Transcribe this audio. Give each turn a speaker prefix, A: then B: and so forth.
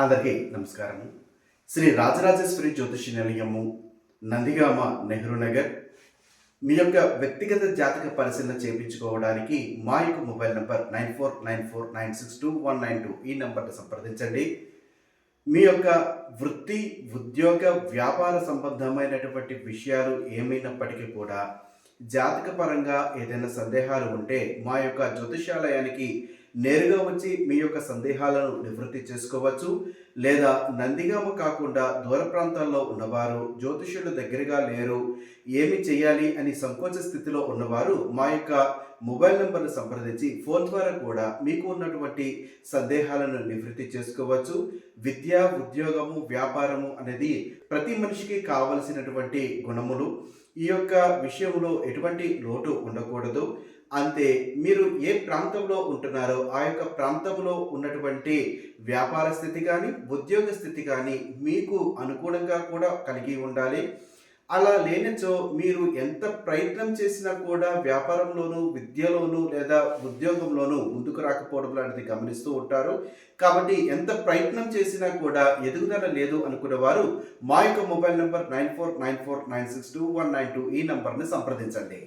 A: అందరికీ నమస్కారం శ్రీ రాజరాజేశ్వరి జ్యోతిషి నిలయము నందిగామ నెహ్రూ నగర్. మీ యొక్క వ్యక్తిగత జాతక పరిశీలన చేయించుకోవడానికి మా యొక్క mobile number nine four nine four nine six two one nine two ఈ నంబర్ని సంప్రదించండి. మీ యొక్క వృత్తి ఉద్యోగ వ్యాపార సంబంధమైనటువంటి విషయాలు ఏమైనప్పటికీ కూడా జాతక పరంగా ఏదైనా సందేహాలు ఉంటే మా యొక్క జ్యోతిషాలయానికి నేరుగా వచ్చి మీ యొక్క సందేహాలను నివృత్తి చేసుకోవచ్చు. లేదా నందిగామ కాకుండా దూర ప్రాంతాల్లో ఉన్నవారు జ్యోతిష్యులు దగ్గరగా లేరు ఏమి చేయాలి అని సంకోచ స్థితిలో ఉన్నవారు మా యొక్క మొబైల్ నెంబర్ను సంప్రదించి ఫోన్ ద్వారా కూడా మీకు ఉన్నటువంటి సందేహాలను నివృత్తి చేసుకోవచ్చు. విద్య ఉద్యోగము వ్యాపారము అనేది ప్రతి మనిషికి కావలసినటువంటి గుణములు. ఈ యొక్క విషయంలో ఎటువంటి లోటు ఉండకూడదు. అంతే మీరు ఏ ప్రాంతంలో ఉంటున్నారో ఆ యొక్క ప్రాంతంలో ఉన్నటువంటి వ్యాపార స్థితి కానీ ఉద్యోగ స్థితి కానీ మీకు అనుకూలంగా కూడా కలిగి ఉండాలి. అలా లేనిచో మీరు ఎంత ప్రయత్నం చేసినా కూడా వ్యాపారంలోనూ విద్యలోనూ లేదా ఉద్యోగంలోనూ ముందుకు రాకపోవడం లాంటిది గమనిస్తూ ఉంటారు. కాబట్టి ఎంత ప్రయత్నం చేసినా కూడా ఎదుగుదల లేదు అనుకున్న వారు మా యొక్క mobile number nine four nine four nine six two one nine two ఈ నంబర్ని సంప్రదించండి.